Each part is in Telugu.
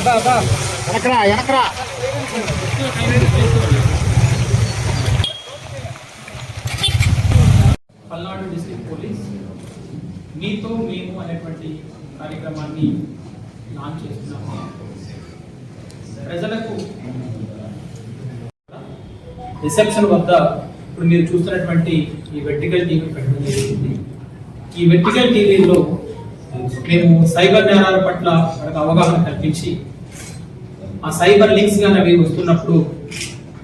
వెనకరా వెనకరా పల్నాడు డిస్ట్రిక్ట్ పోలీస్ మీతో మేము అనేటువంటి కార్యక్రమాన్ని లాంచ్ చేస్తున్నాము. ప్రజలకు రిసెప్షన్ వద్ద ఇప్పుడు మీరు చూస్తున్నటువంటి ఈ వెర్టికల్ టీవీ పెట్టడం జరిగింది. ఈ వెర్టికల్ టీవీలో మేము సైబర్ నేరాల పట్ల మనకు అవగాహన కల్పించి ఆ సైబర్ లింక్స్ కానీ అవి వస్తున్నప్పుడు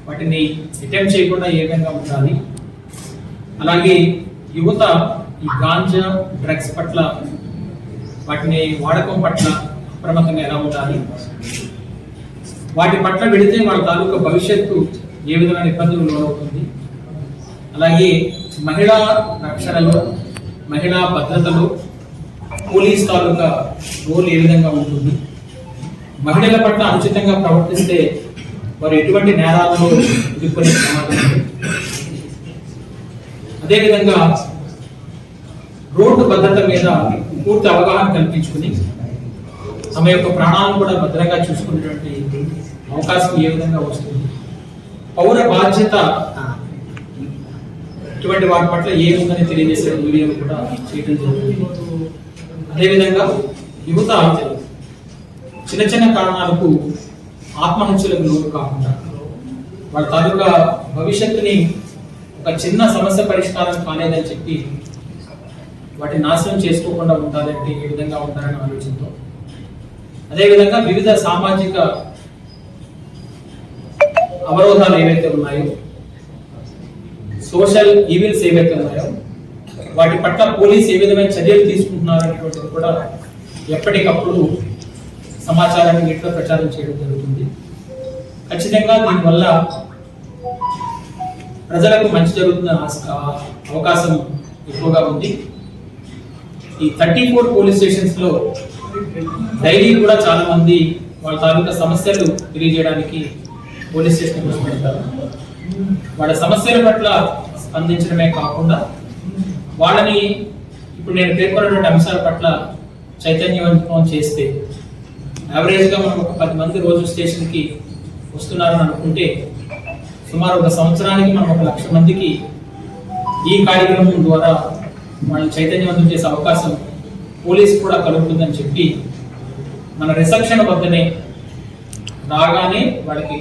వాటిని అటెంప్ట్ చేయకుండా ఏ విధంగా ఉండాలి? అలాగే యువత ఈ గాంజా డ్రగ్స్ పట్ల వాటిని వాడకం పట్ల అప్రమత్తంగా ఎలా ఉండాలి? వాటి పట్ల పెడితే వాళ్ళ తాలూకా భవిష్యత్తు ఏ విధమైన ఇబ్బందులు లోనవుతుంది? అలాగే మహిళా రక్షణలో మహిళా భద్రతలో పోలీస్ తాలూకా రోల్ ఏ విధంగా ఉంటుంది? మహిళల పట్ల అనుచితంగా ప్రవర్తిస్తే వారు ఎటువంటి నేరాలను ఎదుర్కొనే సమాధానం అదేవిధంగా రోడ్డు భద్రత మీద పూర్తి అవగాహన కల్పించుకుని తమ యొక్క ప్రాణాలను కూడా భద్రంగా చూసుకునేటువంటి అవకాశం ఏ విధంగా వస్తుంది? పౌర బాధ్యత ఇటువంటి వాటి పట్ల ఏముందని తెలియజేసే వీడియో కూడా చేయడం జరుగుతుంది. అదేవిధంగా యువత చిన్న చిన్న కారణాలకు ఆత్మహత్యలకు లోను కాకుండా వాళ్ళ తాలూకా భవిష్యత్తుని ఒక చిన్న సమస్య పరిష్కారం కాలేదని చెప్పి వాటిని నాశనం చేసుకోకుండా ఉండాలంటే ఏ విధంగా ఉండాలనే ఆలోచనతో అదేవిధంగా వివిధ సామాజిక అవరోధాలు ఏవైతే ఉన్నాయో సోషల్ ఈవిల్స్ ఏవైతే ఉన్నాయో వాటి పట్ల పోలీస్ ఏ విధమైన చర్యలు తీసుకుంటున్నారు అనేటువంటిది కూడా ఎప్పటికప్పుడు సమాచారాన్ని వీటిలో ప్రచారం చేయడం జరుగుతుంది. ఖచ్చితంగా దీనివల్ల ప్రజలకు మంచి జరుగుతున్న అవకాశం ఎక్కువగా ఉంది. ఈ థర్టీ ఫోర్ పోలీస్ స్టేషన్స్లో డైలీ కూడా చాలామంది వాళ్ళ తాలూకా సమస్యలు తెలియజేయడానికి పోలీస్ స్టేషన్ పెడతారు వాళ్ళ సమస్యల పట్ల స్పందించడమే కాకుండా వాళ్ళని ఇప్పుడు నేను పేర్కొన్నటువంటి అంశాల పట్ల చైతన్యవంతం చేస్తే యావరేజ్గా మనం ఒక పది మంది రోజు స్టేషన్కి వస్తున్నారని అనుకుంటే సుమారు ఒక సంవత్సరానికి మనం ఒక లక్ష మందికి ఈ కార్యక్రమం ద్వారా మనం చైతన్యవంతం చేసే అవకాశం పోలీస్ కూడా కలుగుతుందని చెప్పి మన రిసెప్షన్ వద్దనే రాగానే వాళ్ళకి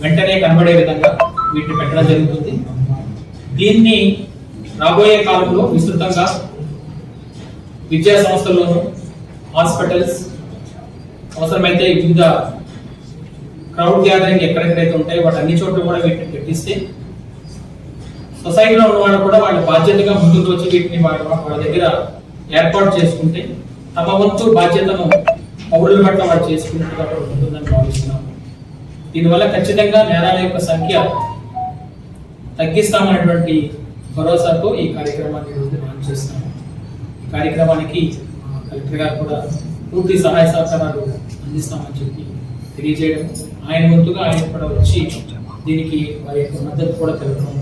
వెంటనే కనబడే విధంగా వీటిని పెట్టడం జరుగుతుంది. దీన్ని రాబోయే కాలంలో విస్తృతంగా విద్యా సంస్థల్లోనూ హాస్పిటల్స్ అవసరమైతే వివిధ క్రౌడ్ గ్యాదరింగ్ ఎక్కడెక్కడైతే ఉంటాయో వాటి అన్ని చోట్ల కూడా వీటిని పెట్టిస్తే సొసైటీలో ఉన్నవాళ్ళు కూడా వాళ్ళ బాధ్యతగా ముందుకు వచ్చి వీటిని వాళ్ళ వాళ్ళ దగ్గర ఏర్పాటు చేసుకుంటే తమ వంతు బాధ్యతను పౌరుల పట్ల వాళ్ళు చేసుకున్నట్టుగా ఉంటుందని భావిస్తున్నాము దీనివల్ల ఖచ్చితంగా నేరాల యొక్క సంఖ్య తగ్గిస్తామనేటువంటి భరోసాతో ఈ కార్యక్రమాన్ని ఈరోజు లాంచ్ చేస్తున్నాము ఈ కార్యక్రమానికి కలెక్టర్ గారు కూడా పూర్తి సహాయ సహకారాలు అందిస్తామని చెప్పి తెలియజేయడం ఆయన వంతుగా ఆయన కూడా వచ్చి దీనికి వారి యొక్క మద్దతు కూడా తెలపడం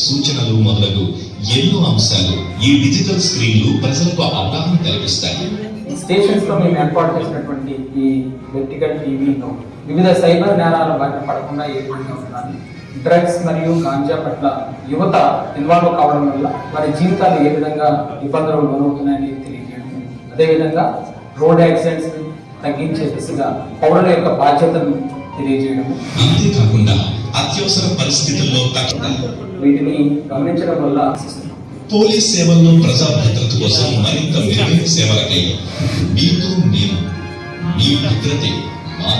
సూచనలు మొదలగు ఎన్నో అంశాలు ఈ డిజిటల్ స్క్రీన్లు ప్రజలకు అవగాహన కల్పిస్తాయి. స్టేషన్స్లో మేము ఏర్పాటు చేసినటువంటి ఈ వెర్టికల్ టీవీలో వివిధ సైబర్ నేరాల బారిన పడకుండా ఏ విధంగా ఉండాలి డ్రగ్స్ మరియు గాంజా పట్ల యువత ఇన్వాల్వ్ కావడం వల్ల వారి జీవితాలు ఏ విధంగా ఇబ్బందులు లోనవుతున్నాయని తెలియజేయడం. అదేవిధంగా రోడ్ యాక్సిడెంట్స్ తగ్గించే దిశగా పౌరుల యొక్క బాధ్యతను తెలియజేయడం. అంతేకాకుండా అత్యవసర పరిస్థితుల్లో వీటిని గమనించడం వల్ల పోలీస్ సేవల్లో ప్రజా భద్రత కోసం మరింత మెరుగైన సేవలకై మీతో మీ భద్రతే మా